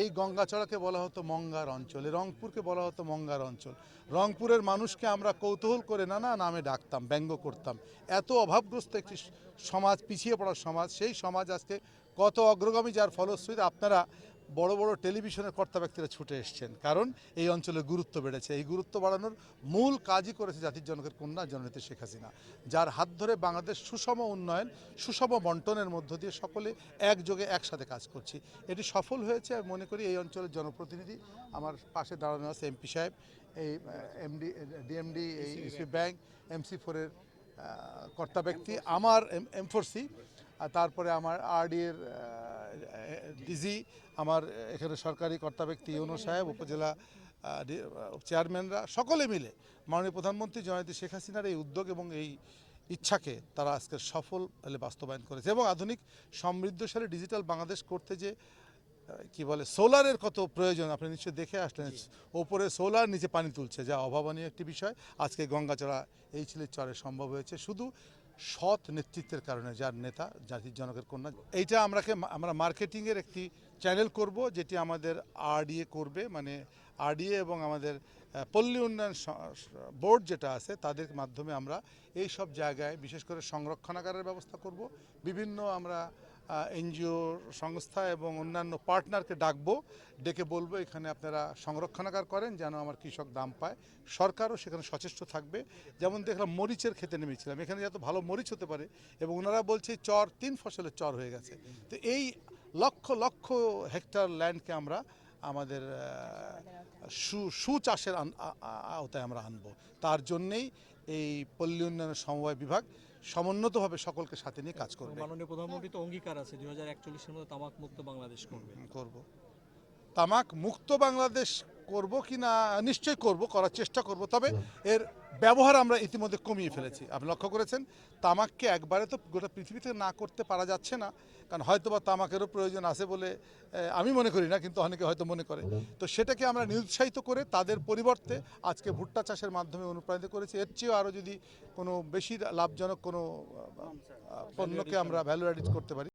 এই গঙ্গাচড়াকে বলা হতো মঙ্গার অঞ্চল রংপুরকে বলা হতো মঙ্গার অঞ্চল। রংপুরের মানুষকে আমরা কৌতূহল করে নানা নামে ডাকতাম, ব্যঙ্গ করতাম। এত অভাবগ্রস্ত একটি সমাজ, পিছিয়ে পড়া সমাজ, সেই সমাজ আজকে কত অগ্রগামী যার ফলশ্রুতিতে আপনারা বড় বড় টেলিভিশনের কর্তা ব্যক্তিরা ছুটে এসছেন। কারণ এই অঞ্চলের গুরুত্ব বেড়েছে। এই গুরুত্ব বাড়ানোর মূল কাজই করেছে জাতির জনকের কন্যা জননেত্রী শেখ হাসিনা। যার হাত ধরে বাংলাদেশ সুষম উন্নয়ন সুষম বন্টনের মধ্য দিয়ে সকলে একযোগে একসাথে কাজ করছি। এটি সফল হয়েছে আমি মনে করি এই অঞ্চলের জনপ্রতিনিধি আমার পাশে দাঁড়ানো আছে এমপি সাহেব এই এমডি ডিএমডি এই ইসি ব্যাংক এমসি ফোরের কর্তা ব্যক্তি আমার এম ফোর সি আর তারপরে আমার আরডি এর ডিজি আমার এখানে সরকারি কর্তা ব্যক্তি ইউনো সাহেব উপজেলা চেয়ারম্যানরা সকলে মিলে মাননীয় প্রধানমন্ত্রী জয়ন্তী শেখ হাসিনার এই উদ্যোগ এবং এই ইচ্ছাকে তারা আজকে সফল হলে বাস্তবায়ন করেছে এবং আধুনিক সমৃদ্ধশালী ডিজিটাল বাংলাদেশ করতে যে কি বলে সোলারের কত প্রয়োজন আপনি নিশ্চয়ই দেখে আসলেন। ওপরে সোলার নিচে পানি তুলছে যা অভাবনীয় একটি বিষয়। আজকে গঙ্গাচড়া এই ছিলের চরে সম্ভব হয়েছে। শুধু সৎ নেতৃত্বের কারণে, যার নেতা, জাতির জনকের কন্যা। এইটা আমরাকে আমরা মার্কেটিংয়ের একটি চ্যানেল করব, যেটি আমাদের আরডিএ করবে মানে আরডিএ এবং আমাদের পল্লী উন্নয়ন বোর্ড যেটা আছে, তাদের মাধ্যমে আমরা এই সব জায়গায় বিশেষ করে সংরক্ষণাগারের ব্যবস্থা করব। বিভিন্ন আমরা এনজিও সংস্থা এবং অন্যান্য পার্টনারকে ডাকবো, ডেকে বলব, এখানে আপনারা সংরক্ষণাগার করেন যেন আমার কৃষক দাম পায়। সরকারও সেখানে সচেষ্ট থাকবে। যেমন দেখলাম মরিচের খেতে নেমেছিলাম। এখানে যত ভালো মরিচ হতে পারে এবং ওনারা বলছে চর, তিন ফসলের চর হয়ে গেছে। তো এই লক্ষ লক্ষ হেক্টর ল্যান্ডকে আমরা আমাদের সু সুচাষের আওতায় আমরা আনব। তার জন্যেই এই পল্লী উন্নয়ন সমবায় বিভাগ সমন্বিতভাবে সকলকে সাথে নিয়ে কাজ করবে। মাননীয় প্রধানমন্ত্রী তো অঙ্গীকার আছে দুই হাজার একচল্লিশের মধ্যে তামাক মুক্ত বাংলাদেশ করবে। করব। তামাক মুক্ত বাংলাদেশ করব কি না, নিশ্চয়ই করব, করার চেষ্টা করব। তবে এর ব্যবহার আমরা ইতিমধ্যে কমিয়ে ফেলেছি। আপনি লক্ষ্য করেছেন, তামাককে একবারে তো গোটা পৃথিবীতে না করতে পারা যাচ্ছে না, কারণ হয়তো বা তামাকেরও প্রয়োজন আছে বলে আমি মনে করি না, কিন্তু অনেকে হয়তো মনে করে। তো সেটাকে আমরা নিরুৎসাহিত করে তাদের পরিবর্তে আজকে ভুট্টা চাষের মাধ্যমে অনুপ্রাণিত করেছি। এর চেয়েও আরও যদি কোনো বেশি লাভজনক কোনো পণ্যকে আমরা ভ্যালু অ্যাডিট করতে পারি।